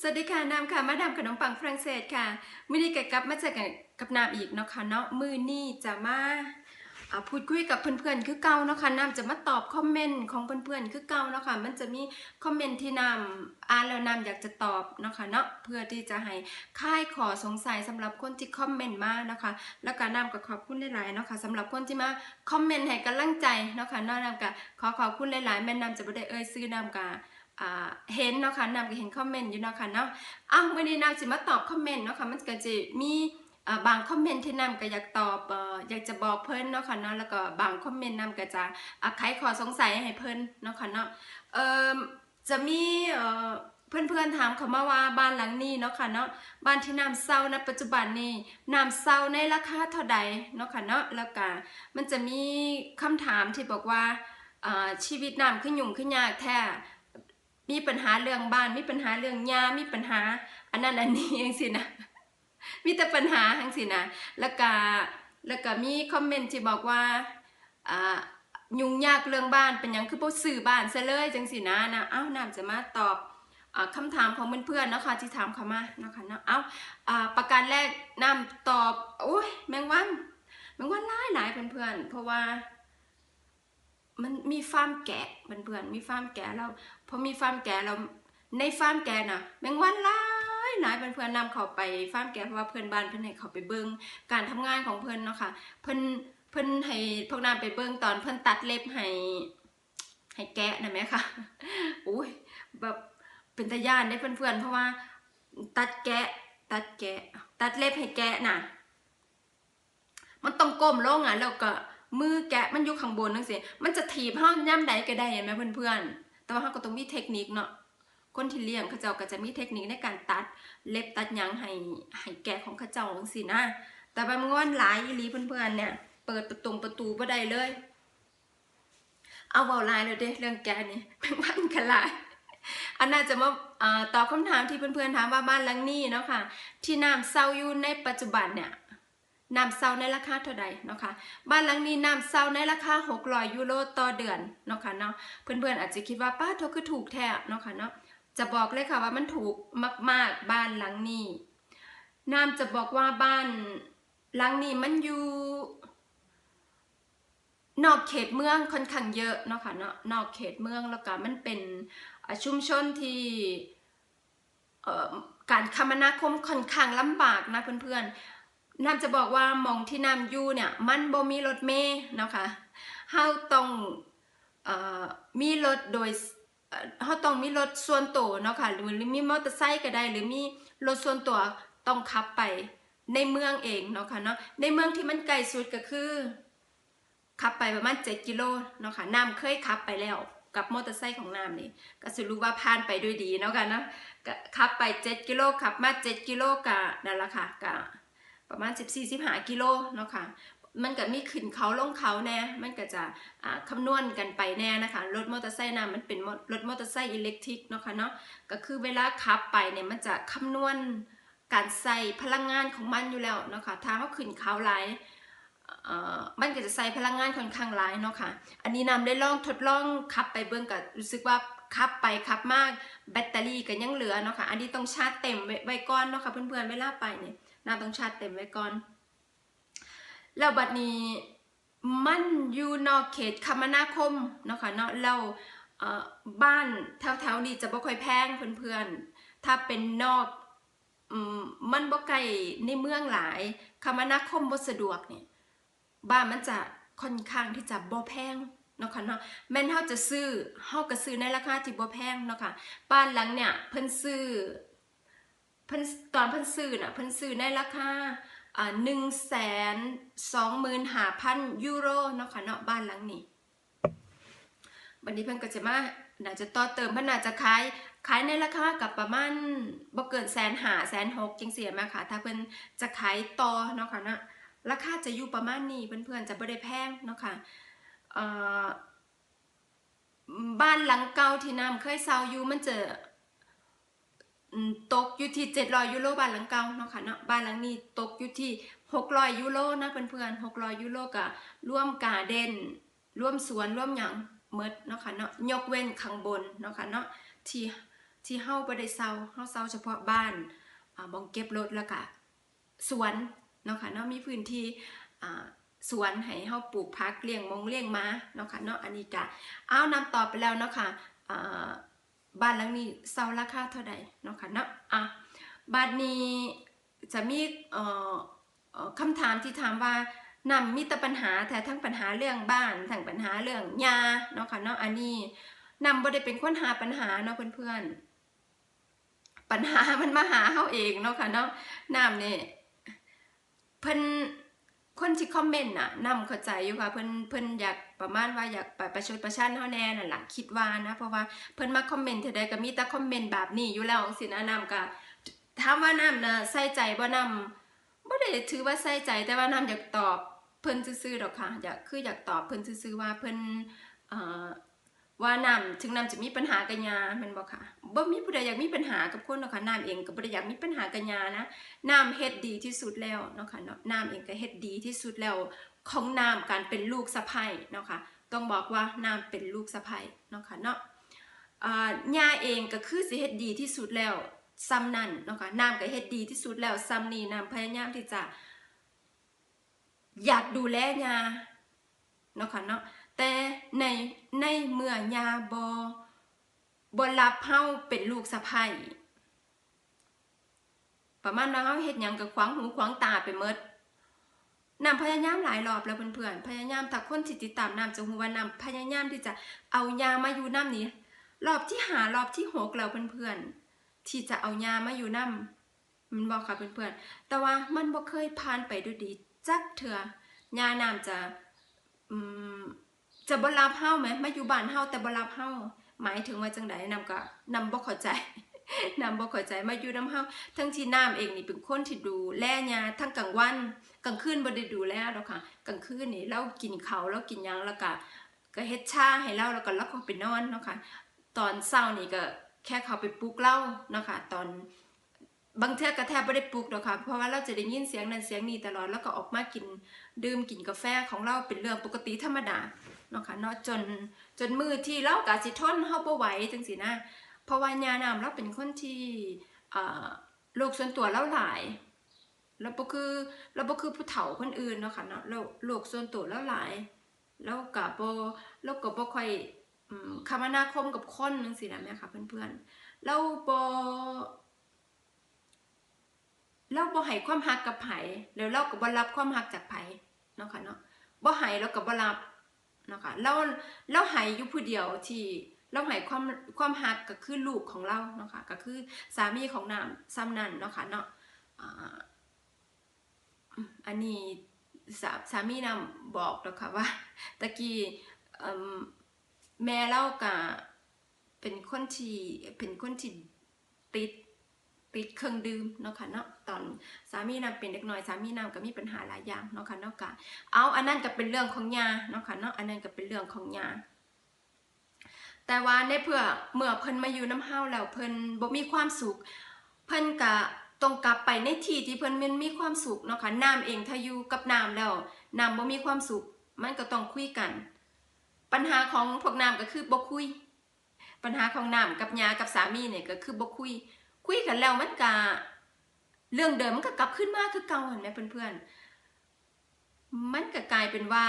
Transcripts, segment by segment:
สวัสดีค่ะนามค่ะมาดามขนมปังฝรั่งเศสค่ะมื้อนี้ก็กลับมาเจอกันกับนามอีกเนาะค่ะเนาะมือนี้จะมาพูดคุยกับเพื่อนๆคือเก่าเนาะค่ะนามจะมาตอบคอมเมนต์ของเพื่อนๆคือเก่าเนาะค่ะมันจะมีคอมเมนต์ที่นามอ่านแล้วนามอยากจะตอบเนาะค่ะเนาะเพื่อที่จะให้คลายขอสงสัยสำหรับคนที่คอมเมนต์มานะคะแล้วก็นามก็ขอบคุณหลายๆเนาะค่ะสำหรับคนที่มาคอมเมนต์ให้กำลังใจเนาะค่ะนาะนามก็ขอขอบคุณหลายๆแม่นามจะบ่ได้เอ่ยชื่อนามกา เห็นเนาะค่ะนำก็เห็นคอมเมนต์อยู่เนาะค่ะเนาะอ้าววันนี้นำจะมาตอบคอมเมนต์เนาะค่ะมันก็จะมีบางคอมเมนต์ที่นำก็อยากตอบอยากจะบอกเพิ่นเนาะค่ะเนาะแล้วก็บางคอมเมนต์นำก็จะไขข้อสงสัยให้เพิ่นเนาะค่ะเนาะเอ่อจะมีเอ่อเพื่อนๆถามเขามาว่าบ้านหลังนี้เนาะค่ะเนาะบ้านที่น้ำเศร้าณปัจจุบันนี้น้ำเศร้าในราคาเท่าใดเนาะค่ะเนาะแล้วก็มันจะมีคำถามที่บอกว่าอ่าชีวิตน้ำขึ้นยุ่งขึ้นยากแท้ มีปัญหาเรื่องบ้าน มีปัญหาเรื่องยามีปัญหา อันนั้นอันนี้ยังสินะมีแต่ปัญหาทั้งสินะแล้วก็แล้วก็มีคอมเมนต์ที่บอกว่าอ่ายุ่งยากเรื่องบ้านเป็นยังคือบ่ซื้อบ้านซะเลยจังสินะนะเอ้าน้ำจะมาตอบอ่าคำถามของเพื่อนๆเนาะค่ะที่ถามเข้ามาเนาะค่ะเนาะเอ้าอ่าประการแรกน้ำตอบโอ้ยแมงวันแมงวันหลายหลายเพื่อนๆเพราะว่า มันมีฟาร์มแกะเพื่อนๆมีฟาร์มแกะแล้วพอมีฟาร์มแกะเราในฟาร์มแกะน่ะแมงวันหลายหลายเพื่อนๆนำเขาไปฟาร์มแกะเพราะว่าเพื่อนบ้านเพื่อนให้เขาไปเบิ่งการทำงานของเพื่อนเนาะค่ะเพิ่อนเพิ่อนให้พวกนำไปเบิ่งตอนเพิ่อนตัดเล็บให้ให้แกะนะแม่ค่ะอุ้ยแบบเป็นตาย่านได้เพื่อนๆเพราะว่า ตัดแกะตัดแกะ ตัดเล็บให้แกะน่ะ มันต้องก้มลงอะแล้วก็ มือแกะมันอยู่ข้างบนนั่นสิมันจะถีบห้องย่ำใดก็ได้เห็นไหมเพื่อนๆ แต่ว่าเขาก็ต้องมีเทคนิคเนาะคนที่เลี้ยงเขาเจ้าก็จะมีเทคนิคในการตัดเล็บตัดยังให้ให้แกะของเขาเจ้าจังสินะ แต่บางงอนหลายลีเพื่อนๆเนี่ย เปิดประตูประตูบ่ได้เลย เอาเบาลายเลยเด้เรื่องแกนี่เป็นวันกันลายอันน่าจะมาอตอบคำถามที่เพื่อนๆถามว่าบ้านหลังนี้เนาะค่ะ ที่น้ำเศร้าอยู่ในปัจจุบันเนี่ย น้ำเศร้าในราคาเท่าใดเนาะค่ะบ้านหลังนี้น้ำเศร้าในราคา600ยูโรต่อเดือนเนาะค่ะเนาะเพื่อนๆอาจจะคิดว่าป้าเธอคือถูกแท้เนาะค่ะเนาะจะบอกเลยค่ะว่ามันถูกมากๆบ้านหลังนี้น้ำจะบอกว่าบ้านหลังนี้มันอยู่นอกเขตเมืองค่อนข้างเยอะเนาะค่ะเนาะนอกเขตเมืองแล้วก็มันเป็นชุมชนที่การคมนาคมค่อนข้างลำบากนะเพื่อนๆ น้ำจะบอกว่ามองที่น้ำอยู่เนี่ยมันบ่มีรถเมล์นะค่ะเฮาต้องอมีรถโดยเฮาต้องมีรถส่วนตัวเนาะค่ะหรือมีมอเตอร์ไซค์ก็ได้ หรือมีรถส่วนตัวต้องขับไปในเมืองเองเนาะค่ะเนาะในเมืองที่มันไกลสุดก็คือขับไปประมาณ 7 กิโลเนาะค่ะน้ำเคยขับไปแล้วกับมอเตอร์ไซค์ของน้ำนี่ก็สรู้ว่าผ่านไปด้วยดีเนาะค่ะเนาะขับไป 7 กิโลขับมา 7 กิโลกะนั่นแหละค่ะกะ ประมาณ 14-15กิโลเนาะค่ะมันก็มีขึ้นเขาลงเขาแน่ มันก็จะอ่าคำนวณกันไปแน่นะคะ รถมอเตอร์ไซค์นะมันเป็นรถมอเตอร์ไซค์อิเล็กทริกเนาะค่ะเนาะ ก็คือเวลาขับไปเนี่ยมันจะคำนวณการใส่พลังงานของมันอยู่แล้วเนาะค่ะถ้าเขาขึ้นเขาหลายเอ่อมันก็จะใช้พลังงานค่อนข้างหลายเนาะค่ะ อันนี้นำได้ลองทดลองขับไปเบิ่งก็รู้สึกว่าขับไปขับมากแบตเตอรี่ก็ยังเหลือเนาะค่ะ อันนี้ต้องชาร์จเต็มไว้ก่อนเนาะค่ะเพื่อนๆเวลาไปเนี่ย น้ำต้องชาร์จเต็มไว้ก่อน แล้วบัดนี้มันอยู่นอกเขตคมนาคมเนาะค่ะเนาะแล้วเอ่อบ้านแถวๆนี้จะบ่ค่อยแพงเพื่อนๆ ถ้าเป็นนอกมันบ่ไกลในเมืองหลายคมนาคมบ่สะดวกเนี่ยบ้านมันจะค่อนข้างที่จะบ่แพงเนาะค่ะเนาะแม่นเฮาจะซื้อเฮาก็ซื้อในราคาที่บ่แพงเนาะค่ะบ้านหลังเนี่ยเพิ่นซื้อ พิ่นตอนพิ่นซื้อน่ะพิ่นซื้อในราคาอ่า125,000ยูโรเนาะค่ะเนาะบ้านหลังนี้บัดนี้เพิ่นก็จะมาน่าจะต่อเติมเพิ่นน่าจะขายขายในราคากับประมาณบ่เกินแสนหาแสนหกจังซี่แม่ค่ะ ถ้าเพิ่นจะขายต่อเนาะค่ะเนาะราคาจะอยู่ประมาณนี้เพื่อนๆจะไม่ได้แพงเนาะค่ะเอ่อบ้านหลังเก่าที่น้ำเคยเซาอยู่มันจะอืม ตกอยู่ที่700ยูโรบ้านหลังเก่าเนาะค่ะเนาะบ้านหลังนี้ตกอยู่ที่ 600ยูโรนะเพื่อนๆ600ยูโรก็ร่วมกาเดนร่วมสวนร่วมหยังหมดเนาะค่ะเนาะยกเว้นข้างบนเนาะค่ะเนาะที่ที่เฮาบ่ได้เซาเฮาเซาเฉพาะบ้านอ่าบ่องเก็บรถแล้วก็สวนเนาะค่ะเนาะมีพื้นที่อ่าสวนให้เฮาปลูกผักเลี้ยงมงเลี้ยงม้าเนาะค่ะเนาะอันนี้ก็เอานำต่อไปแล้วเนาะค่ะอ่า บ้านหลังนี้เซาราคาเท่าใดเนาะค่ะเนาะอะบ้านนี้จะมีเอ่อเอ่อคำถามที่ถามว่านำมีแต่ปัญหาแต่ทั้งปัญหาเรื่องบ้านทั้งปัญหาเรื่องยาเนาะค่ะเนาะอันนี้นำบ่ได้เป็นคนหาปัญหาเนาะเพื่อนๆปัญหามันมาหาเฮาเองเนาะค่ะเนาะนำเนี่ยเพิ่น คนที่คอมเมนต์น่ะนำเข้าใจอยู่ค่ะเพิ่นเพิ่นอยากประมาณว่าอยากไปประชดประชันเฮาแน่นั่นล่ะคิดว่านะเพราะว่าเพิ่นมาคอมเมนต์เท่าใดก็มีแต่คอมเมนต์แบบนี้อยู่แล้วจังซี่นะนำก็ถามว่านำน่ะใส่ใจบ่นำบ่ได้ถือว่าใส่ใจแต่ว่านำอยากตอบเพิ่นซื่อๆดอกค่ะอยากคืออยากตอบเพิ่นซื่อๆว่าเพิ่นเอ่อ ว่าน้ำถึงน้ำจะมีปัญหากับยาแมันบอกค่ะบ่มีผู้ใดอยากมีปัญหากับคนหรอกค่ะน้ำเองก็บ่ได้อยากมีปัญหากับยานะน้ำเฮ็ดดีที่สุดแล้วเนาะค่ะเนาะน้ำเองก็เฮ็ดดีที่สุดแล้วของน้ำการเป็นลูกสะใภ้เนาะค่ะต้องบอกว่าน้ำเป็นลูกสะใภ้เนาะค่ะเนาะอ่ายาเองก็คือสิเฮ็ดดีที่สุดแล้วซ้ำนั่นเนาะค่ะน้ำก็เฮ็ดดีที่สุดแล้วซ้ำนี่น้ำพยายามที่จะ อยากดูแลยาเนาะค่ะเนาะ แต่ในในเมื่อยาบอบรับเฮาเป็นลูกสะใภ้ประมาณว่าเฮาเฮ็ดหยังกับขวางหูขวางตาไปหมดนำพยายามหลายรอบแล้วเพื่อนๆพยายามถ้าคนที่ติดตามนำจะฮู้ว่านำพยายามที่จะเอายามาอยู่น้ำนี้ รอบที่หารอบที่หกแล้วเพื่อนๆที่จะเอายามาอยู่น้ำมันบอกค่ะเพื่อนๆแต่ว่ามันบ่เคยผ่านไปด้วยดีจักเถื่อยาน้ำจะอืม จะบ่รับเฮาไหมมาอยู่บ้านเฮาแต่บ่รับเฮาหมายถึงว่าจังไดนำก็นำบ่เข้าใจนำบ่เข้าใจมาอยู่นํเฮาทั้งที่น้ำเองนี่เป็นคนที่ดูแลยาทั้งกลางวันกลางคืนบ่ได้ดูแลดอกค่ะกลางคืนนี่เรากินเขาเรากินหยังแล้วก็ก็เฮ็ดชาให้เราแล้วก็เราก็ไปนอนเนาะค่ะตอนเช้านี่ก็แค่เขาไปปลุกเราเนาะค่ะตอนบางเทื่อก็แทบบ่ได้ปลุกดอกค่ะเพราะว่าเราจะได้ยินเสียงนั้นเสียงนี้ตลอดแล้วก็ออกมากินดื่มกินกาแฟของเราเป็นเรื่องปกติธรรมดา เนาะค่ะเนาะจนจนมือที่เรากะสิทนเฮาบ่ไหวจังซี่นะเพราะว่าญาณามเราเป็นคนที่โลกส่วนตัวเราหลายเราบ่คือเราบ่คือผู้เฒ่าคนอื่นเนาะค่ะเนาะเราโลกส่วนตัวเราหลายเราก็บ่เราก็บ่ค่อยอคมนาคมกับคนจังซี่นะแม่ค่ะเพื่อนๆเราบ่เราบ่ให้ความรักกับไผแล้วเราก็บ่รับความรักจากไผเนาะค่ะเนาะบ่ให้แล้วก็บ่รับ นะคะเราเราหายอยู่ผู้เดียวที่เราหายความความหักก็คือลูกของเราเนาะค่ะก็คือสามีของนามซ้ำนั่นเนาะค่ะเนาะอันนี้สาสามีนำบอกแล้วค่ะว่าตะกี้แม่เราก็เป็นคนที่เป็นคนที่ติดติดเครื่องดื่มเนาะค่ะเนาะ ตอนสามีนำเป็นเด็กน้อยสามีนำก็มีปัญหาหลายอย่างเนาะค่ะเนาะกะเอาอันนั้นก็เป็นเรื่องของยาเนาะค่ะเนาะอันนั้นก็เป็นเรื่องของยาแต่ว่าในเพื่อเมื่อเพิ่นมาอยู่น้ำเฮาแล้วเพิ่นบ่มีความสุขเพิ่นก็ต้องกลับไปในที่ที่เพิ่นมันมีความสุขเนาะค่ะน้ำเองถ้าอยู่กับน้ำแล้วน้ำบ่มีความสุข มันก็ต้องคุยกัน ปัญหาของพวกน้ำก็คือบ่คุย ปัญหาของน้ำกับยากับสามีเนี่ยก็คือบ่คุย คุยกันแล้วมันก็ เรื่องเดิมมันก็กลับขึ้นมาคือเก่าเห็นไหมเพื่อนๆ มันก็กลายเป็นว่า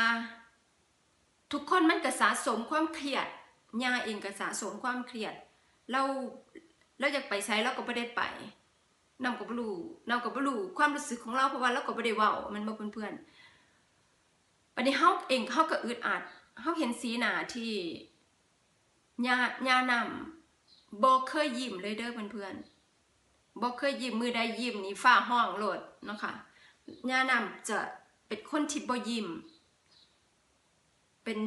ทุกคนมันก็สะสมความเครียดยาเองก็สะสมความเครียด เราเราอยากไปใช้เราก็ไม่ได้ไปนำกับบลูนำกับบลูความรู้สึกของเราเพราะว่าเราก็ไม่ได้เว้ามันมาเพื่อนๆปันนี้เฮาเองเฮาก็อึดอัดเฮาเห็นสีหน้าที่ยายานำบ่เคยยิ้มเลยเด้อเพื่อนๆ บ่เคยยิ้มมือใดยิ้มนี่ฟ้าห้องโหลดเนาะค่ะย่านำจะเป็นคนที่บ่ยิ้มเป็น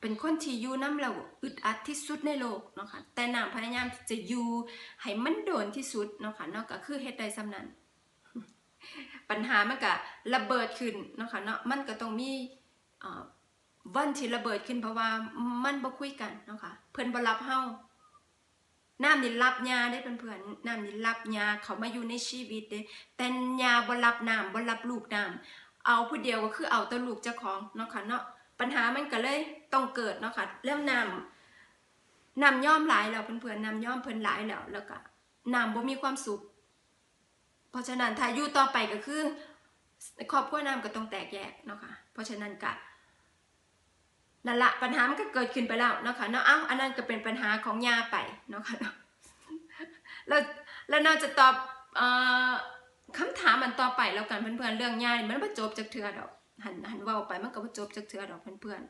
เป็นคนที่อยู่น้ำเราอึดอัดที่สุดในโลกเนาะค่ะแต่น้ำพยายามจะอยู่ให้มันโดนที่สุดเนาะค่ะเนาะก็คือเฮ็ดได้สำนั้นปัญหามันก็ระเบิดขึ้นเนาะค่ะเนาะมันก็ต้องมีวันที่ระเบิดขึ้นเพราะว่ามันบ่คุยกันเนาะค่ะเพิ่นบ่รับเฮา น้ำนี่รับยาได้เพื่อนๆน้ำนี่รับยาเขามาอยู่ในชีวิตเด้แต่ยาบ่รับน้ำบ่รับลูกน้ำเอาผู้เดียวก็คือเอาแต่ลูกเจ้าของเนาะค่ะเนาะปัญหามันก็เลยต้องเกิดเนาะค่ะแล้วน้นำย่อมหลายแล้วเพื่อนๆนำย่อมเพิ่นหลายแล้วแล้วก็นำบ่มีความสุข เพราะฉะนั้นถ้าอยู่ต่อไปก็คือครอบครัวนำก็ต้องแตกแยกเนาะค่ะเพราะฉะนั้นก็ นั่นละปัญหามันก็เกิดขึ้นไปแล้วเนาะค่ะเนาะเอ้าอันนั้นก็เป็นปัญหาของยาไปเนาะค่ะเนาะแล้วแล้วน่าจะตอบอคำถามมันต่อไปแล้วกันเพื่อนๆเรื่องยานี่มันบ่จบจากเทือดอกหันหันเว้าไปมันก็บ่จบจากเทือดอกเพื่อน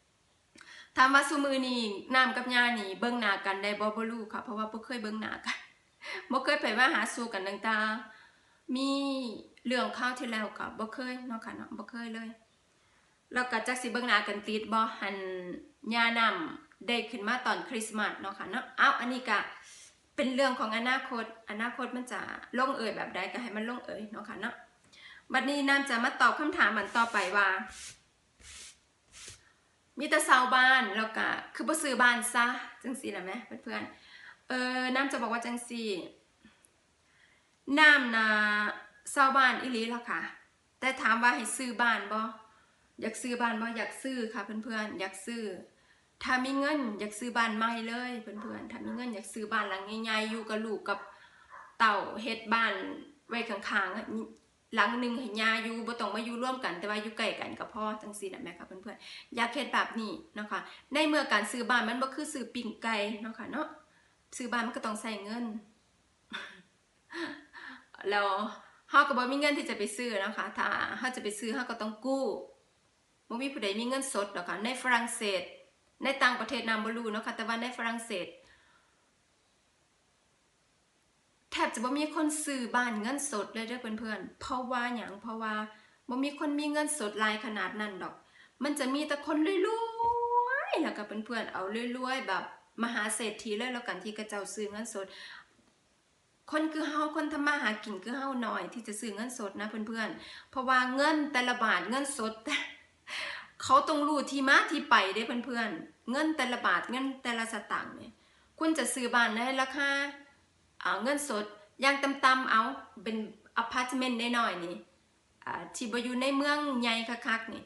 ๆถามว่าซุมือนี้น้ำกับยานี่เบิ่งหน้ากันได้บ่บ่รู้ค่ะ เพราะว่าบ่เคยเบิ่งหน้ากันบ่เคยไปมาหาสู่กันตั้งแต่มีเรื่องข้าวที่แล้วก็บ่เคยเนาะค่ะเนาะบ่เคยเลย แล้วก็จักสิเบิ่งหน้ากันติดบ่หันยานำได้ขึ้นมาตอนคริสต์มาสเนาะค่ะเนาะอ้าวอันนี้ก็เป็นเรื่องของอนาคต อนาคตมันจะลงเอ่ยแบบใดก็ให้มันลงเอ่ยเนาะค่ะเนาะบัดนี้น้ำจะมาตอบคำถามมันต่อไปว่า มีแต่เซาบ้านแล้วก็คือบ่ซื้อบ้านซะจังซี่ล่ะแหมเพื่อนๆเออน้ำจะบอกว่าจังสี่น้ำนะเศร้าบ้านอีหลีแล้วค่ะ แต่ถามว่าให้ซื้อบ้านบ่ อยากซื้อบ้านบ่อยากซื้อค่ะเพื่อนๆอยากซื้อ ถ้ามีเงินอยากซื้อบ้านใหม่เลยเพื่อนๆถ้ามีเงินอยากซื้อบ้านหลังใหญ่ๆอยู่กับลูกกับเต่าเฮ็ดบ้านไว้ข้างๆหลังหนึ่งให้ยาอยู่บ่ต้องมาอยู่ร่วมกันแต่ว่าอยู่ใกล้กันกับพ่อจังซี่นะแม่ค่ะเพื่อนๆอยากเฮ็ดแบบนี้เนาะค่ะในเมื่อการซื้อบ้านมันบ่คือซื้อปิ้งไก่เนาะค่ะเนาะซื้อบ้านมันก็ต้องใส่เงินแล้วเฮาก็บ่มีเงินที่จะไปซื้อนะคะถ้าเฮาจะไปซื้อเฮาก็ต้องกู้ บ่มีผู้ใดมีเงินสดหรอกค่ะในฝรั่งเศส ในต่างประเทศนำบ่รู้เนาะค่ะแต่ว่าในฝรั่งเศสแทบจะบ่มีคนซื้อบ้านเงินสดเลยเด้อเพื่อนๆเพราะว่าหยังเพราะว่าบ่มีคนมีเงินสดลายขนาดนั้นดอก มันจะมีแต่คนรวยๆแล้วก็เพื่อนๆเอารวยๆแบบมหาเศรษฐีเลยแล้วกันที่กระเจ้าซื้อเงินสด คนคือเฮาคนทำมาหากินคือเฮาหน่อยที่จะซื้อเงินสดนะเพื่อนๆเพราะว่าเงินแต่ละบาทเงินสด เขาต้องรู้ที่มาที่ไปได้เพื่อนๆ เงินแต่ละบาทเงินแต่ละสตางค์เนี่ย คุณจะซื้อบ้านในราคาอ่าเงินสดอย่างต่ำๆเอาเป็นอพาร์ตเมนต์น้อยๆนี่ที่บอยู่ในเมืองใหญ่คักๆนี่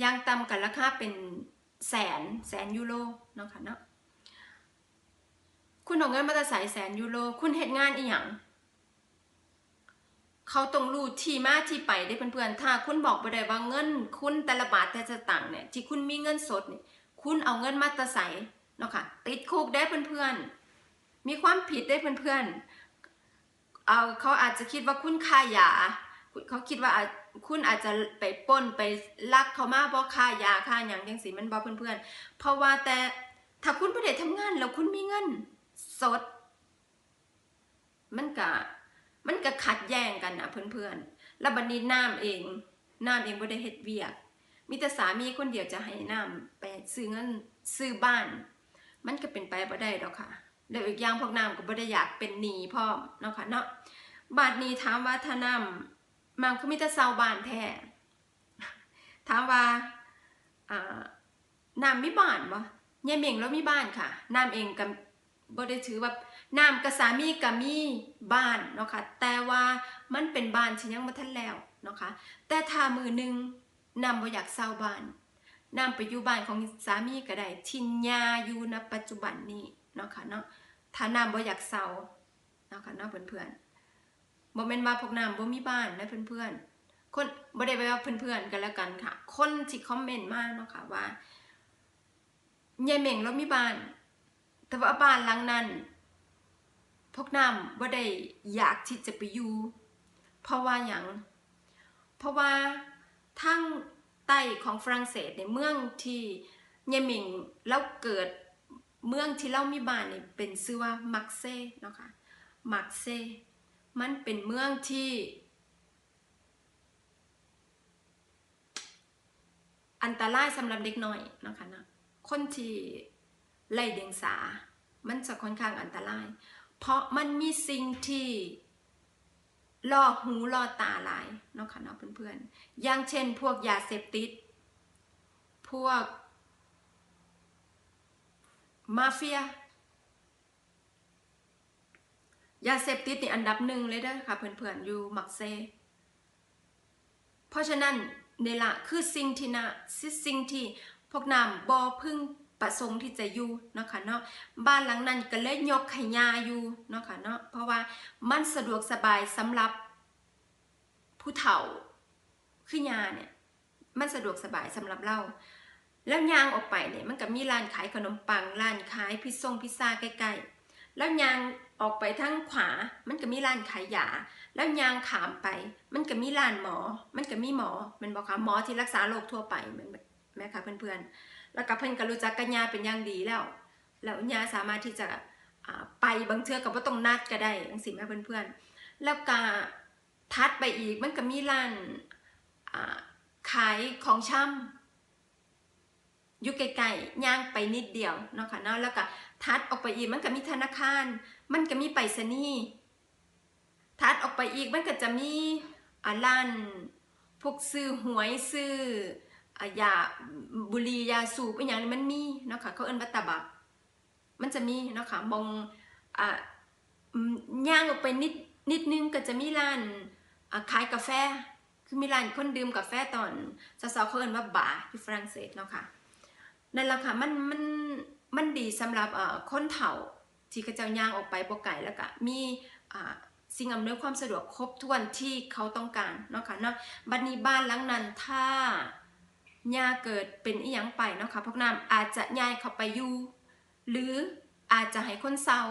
อย่างต่ำกันราคาเป็นแสนแสนยูโรเนาะค่ะเนาะคุณเอาเงินมาแต่ใส่แสนยูโรคุณเฮ็ดงานอีหยัง เขาต้องรู้ที่มาที่ไปได้เพื่อนๆ ถ้าคุณบอกไปได้ว่าเงิน คุณแต่ละบาทแต่ละสตังค์เนี่ยที่คุณมีเงินสดเนี่ยคุณเอาเงินมาต่ใส่เนาะค่ะติดคุกได้เพื่อนๆ มีความผิดได้เพื่อนๆเอาเขาอาจจะคิดว่าคุณค่ายาเขาคิดว่าคุณอาจจะไปปล้นไปลักเขามาเพราะค่ายาค่าอย่างจังสิมันบอเพื่อนๆ เพราะว่าแต่ถ้าคุณไม่ได้ทำงานแล้วคุณมีเงินสด มันกะ มันกะขัดแย้งกันนะเพื่อนๆ แล้วบัดนี้น้ำเองน้ำเองบ่ได้เฮ็ดเวียก มีแต่สามีคนเดียวจะให้น้ำไปซื้อเงินซื้อบ้าน มันก็เป็นไปบ่ได้ดอกค่ะแล้วอีกอย่างพวกน้ำก็บ่ได้อยากเป็นหนี้พร้อเนาะค่ะเนาะบาดนี้ถามว่าถ้าน้ำมันก็มีแต่เซาบ้านแท้ถามว่าอ่าน้ำมีบ้านบ่ยายเม่งแล้วมีบ้านค่ะน้ำเองกับบ่ได้ถือว่า น้ำกับสามีก็มีบ้านเนาะค่ะแต่ว่ามันเป็นบ้านที่ยังบ่ทันแล้วเนาะค่ะแต่ถ้ามือหนึ่งนำบ่อยากเซาบ้านนำไปอยู่บ้านของสามีก็ได้ทินยาอยู่ณปัจจุบันนี้เนาะค่ะเนาะถ้านำบ่อยากเซาเนาะค่ะเนาะเพื่อนๆบ่แม่นว่าพวกนำบ่มีบ้านนะเพื่อนๆคนบ่ได้ไปว่าเพื่อนๆกันแล้วกันค่ะ คนที่คอมเมนต์มาเนาะค่ะว่ายายเหม่งเรามีบ้าน แต่ว่าบ้านหลังนั้น พวกน้ำบ่าได้อยากที่จะไปอยู่เพราะว่าอย่างเพราะว่าทางใต้ของฝรั่งเศสในเมืองที่เยมิงแล้วเกิดเมืองที่เรามีบ้านนี่เป็นชื่อว่ามักเซ่เนาะค่ะมักเซ่มันเป็นเมืองที่ อันตรายสำหรับเด็กน้อยเนาะคะนะคนที่ไล่เดียงสา มันจะค่อนข้างอันตราย เพราะมันมีสิ่งที่ล่อหูล่อตาหลายเนาะค่ะเนาะเพื่อนๆ อย่างเช่น พวกยาเสพติด พวก มาเฟีย ยาเสพติดนี่อันดับหนึ่งเลยเด้อค่ะเพื่อนๆ อยู่มักเซ เพราะฉะนั้นเนี่ละคือสิ่งที่นะสิ่งที่พวกนำบอพึ่ง ประสงค์ที่จะอยู่เนาะค่ะเนาะบ้านหลังนั้นก็เลยยกให้ยาอยู่เนาะค่ะเนาะเพราะว่ามันสะดวกสบายสำหรับผู้เฒ่าคือยาเนี่ยมันสะดวกสบายสำหรับเราแล้วยางออกไปเนี่ยมันก็มีร้านขายขนมปังร้านขายพิซซ่งพิซซ่าใกล้ๆแล้วยางออกไปทางขวา มันก็มีร้านขายยาแล้วยางขามไป มันก็มีร้านหมอ มันก็มีหมอมันบอกค่ะหมอที่รักษาโรคทั่วไปมันแม่ค่ะเพื่อนๆ แล้วก็เพิ่นก็รู้จักกันยาเป็นอย่างดีแล้ว แล้วยาสามารถที่จะไปบางเทื่อก็บ่ต้องนัดก็ได้จังซี่แม่เพื่อนๆ แล้วก็ทัดไปอีกมันก็มีร้านขายของชำอยู่ไกลๆย่างไปนิดเดียวเนาะค่ะเนาะแล้วก็ทัดออกไปอีกมันก็มีธนาคาร มันก็มีไปรษณีย์ทัดออกไปอีกมันก็จะมีอ่าร้านพวกซื้อหวยซื้อ ยาบุหรี่ยาสูบอย่างนี้มันมีเนาะค่ะเขาเอิ้นว่าตาบักมันจะมีเนาะค่ะมองอ่าย่างออกไปนิดนิดนึงก็จะมีร้านขายกาแฟ คือมีร้านคนดื่มกาแฟตอนสาวๆเขาเอิ้นว่าบาร์ที่ฝรั่งเศสเนาะค่ะนั่นแหละค่ะมันมันมันดีสำหรับคนเฒ่าที่กระเจ้าย่างออกไปบ่ไก่แล้วก็มีสิ่งอำนวยความสะดวกครบถ้วนที่เขาต้องการเนาะค่ะเนาะบัดนี้บ้านหลังนั้นถ้า ย่าเกิดเป็นอีหยังไปเนาะค่ะพวกน้ำอาจจะย้ายเข้าไปอยู่หรืออาจจะให้คนเศร้า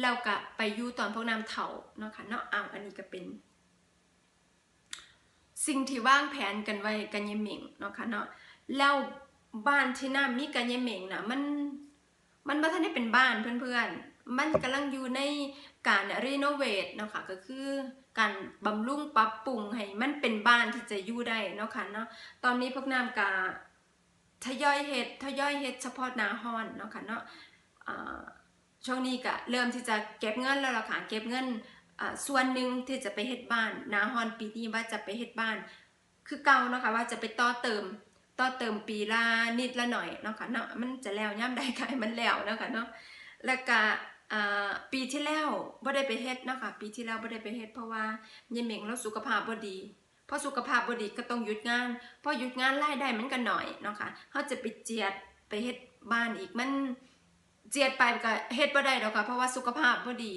แล้วก็ไปอยู่ตอนพวกน้ำเฒ่าเนาะค่ะเนาะอ้าวอันนี้ก็เป็น สิ่งที่วางแผนกันไว้กันยายเหม่งเนาะค่ะเนาะแล้วบ้านที่น้ามีกันยายเหม่งนะมันมันบ่ทันได้เป็นบ้านเพื่อนๆ มันกำลังอยู่ในการรีโนเวทเนาะค่ะก็คือการบำรุงปรับปรุงให้มันเป็นบ้านที่จะอยู่ได้เนาะค่ะเนาะตอนนี้พวกน้ำกาทยอยเฮ็ดทยอยเฮ็ดเฉพาะนาฮอนเนาะค่ะเนาะช่วงนี้ก็เริ่มที่จะเก็บเงินแล้วล่ะค่ะเก็บเงินส่วนหนึ่งที่จะไปเฮ็ดบ้านนาฮอนปีนี้ว่าจะไปเฮ็ดบ้าน คือเก่าเนาะค่ะว่าจะไปต่อเติมต่อเติมปีละนิดละหน่อยเนาะค่ะเนาะมันจะแล้วย่ำใดก็ให้มันแล้วเนาะค่ะเนาะแล้วก็ ปีที่แล้วบ่ได้ไปเฮ็ดเนาะค่ะปีที่แล้วบ่ได้ไปเฮ็ดเพราะว่ายายเหม่งเราสุขภาพบ่ดีพอสุขภาพบ่ดีก็ต้องหยุดงานพอหยุดงานรายได้มันก็น้อยเนาะค่ะเฮาจะไปเจียดไปเฮ็ดบ้านอีกมันเจียดไปก็เฮ็ดบ่ได้ดอกค่ะเพราะว่าสุขภาพบ่ดี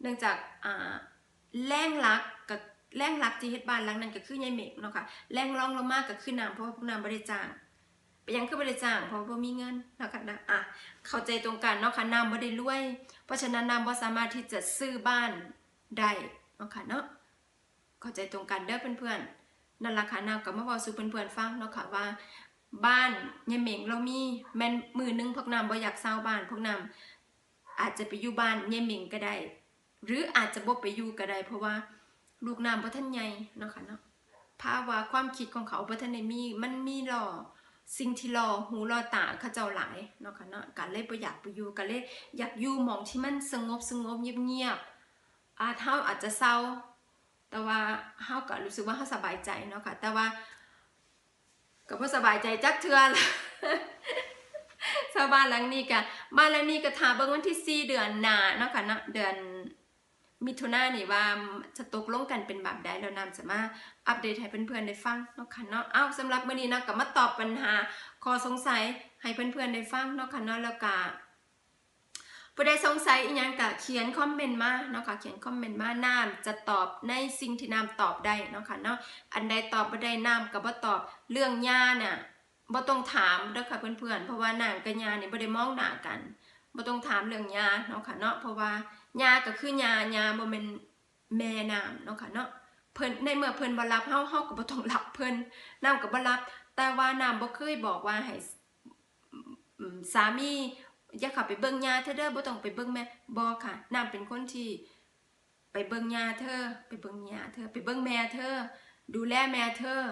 เนื่องจากอ่าแรงรักกับแรงรักที่เฮ็ดบ้านหลังนั้นก็คือยายเมกเนาะค่ะแรงรองลงมากก็คือน้ำเพราะว่าพวกน้ำบ่ได้จ้างไปยังคือบ่ได้จ้างเพราะว่ามีเงินเนาะค่ะนะอะเข้าใจตรงกันเนาะค่ะน้ำบ่ได้รวย ราะฉะนั้นน้ำบ่สามารถที่จะซื้อบ้านได้เนาะค่ะเนาะเข้าใจตรงกันเด้อเพื่อนๆนั่นล่ะค่ะน้ำก็มาเว้าสู่เพื่อนๆฟังเนาะค่ะว่า บ้านยายเหม่งเรามีแม่นมือหนึงพวกน้ำบ่อยากเซาบ้านพวกน้ำอาจจะไปอยู่บ้านยายเหม่งก็ได้ หรืออาจจะบ่ไปอยู่ก็ได้ เพราะว่าลูกน้ำบ่ทันใหญ่เนาะค่ะเนาะภาวะความคิดของเขาบ่ทันได้มีมันมีหรอ สิ่งที่รอหูรอตาเขาเจ้าหลายเนาะค่ะเนาะก็เลยบ่อยากไปอยู่ก็เลยอยากอยู่มองที่มันสงบสงบเงียบๆอาจเฮาอาจจะเศร้า แต่ว่าเฮาก็รู้สึกว่าเฮาสบายใจเนาะค่ะแต่ว่าก็บ่สบายใจจักเทือละชาวบ้านหลังนี้ก็บ้านหลังนี้ก็ถาเบิ่งวันที่4เดือนหนาเนาะค่ะเนาะเดือน มิถุนานี่ว่าจะตกลงกันเป็นแบบใดแล้วนำจะมาอัปเดตให้เพื่อนๆได้ฟังเนาะค่ะเนาะอ้าวสำหรับมื้อนี้นะก็มาตอบปัญหาข้อสงสัยให้เพื่อนๆได้ฟังเนาะค่ะเนาะแล้วก็ผู้ใดสงสัยอีหยังก็เขียนคอมเมนต์มาเนาะค่ะเขียนคอมเมนต์มาน้ำจะตอบในสิ่งที่น้ำตอบได้เนาะค่ะเนาะอันใดตอบบ่ได้น้ำก็บ่ตอบเรื่องยาเนี่ยบ่ต้องถามเด้อค่ะเพื่อนๆเพราะว่านางกับยานี่บ่ได้มองหน้ากันบ่ต้องถามเรื่องยาเนาะค่ะเนาะเพราะว่า ยาก็คือยายาบ่แม่นแม่น้ำเนาะค่ะเนาะเพิ่นในเมื่อเพิ่นบ่รับเฮาเฮาก็บ่ต้องรับเพิ่นน้ำก็บ่รับ แต่ว่าน้ำบ่เคยบอกว่าให้สามีอย่าข้าไปเบิ่งยาเธอเด้อบ่ต้องไปเบิ่งแม่บ่ค่ะน้ำเป็นคนที่ไปเบิ่งยาเธอ ไปเบิ่งยาเธอ ไปเบิ่งแม่เธอ ดูแลแม่เธอ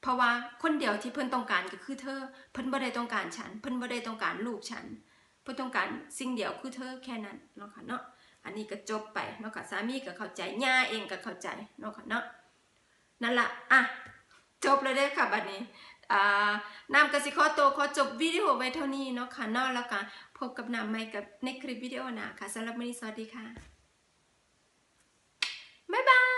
เพราะว่าคนเดียวที่เพิ่นต้องการก็คือเธอ เพิ่นบ่ได้ต้องการฉัน เพิ่นบ่ได้ต้องการลูกฉัน เพิ่นต้องการสิ่งเดียวคือเธอแค่นั้นเนาะค่ะเนาะอันนี้ก็จบไปเนาะค่ะสามีก็เข้าใจย่าเองก็เข้าใจเนาะค่ะเนาะนั่นละอะจบเลยเด้ค่ะบัดนี้อ่านำกสิขอโตขอจบวิดีโอไว้เท่านี้เนาะค่ะเนาะแล้วก็พบกับนำใหม่กับในคลิปวิดีโอหน้าค่ะสำหรับวันนี้สวัสดีค่ะ บ๊ายบาย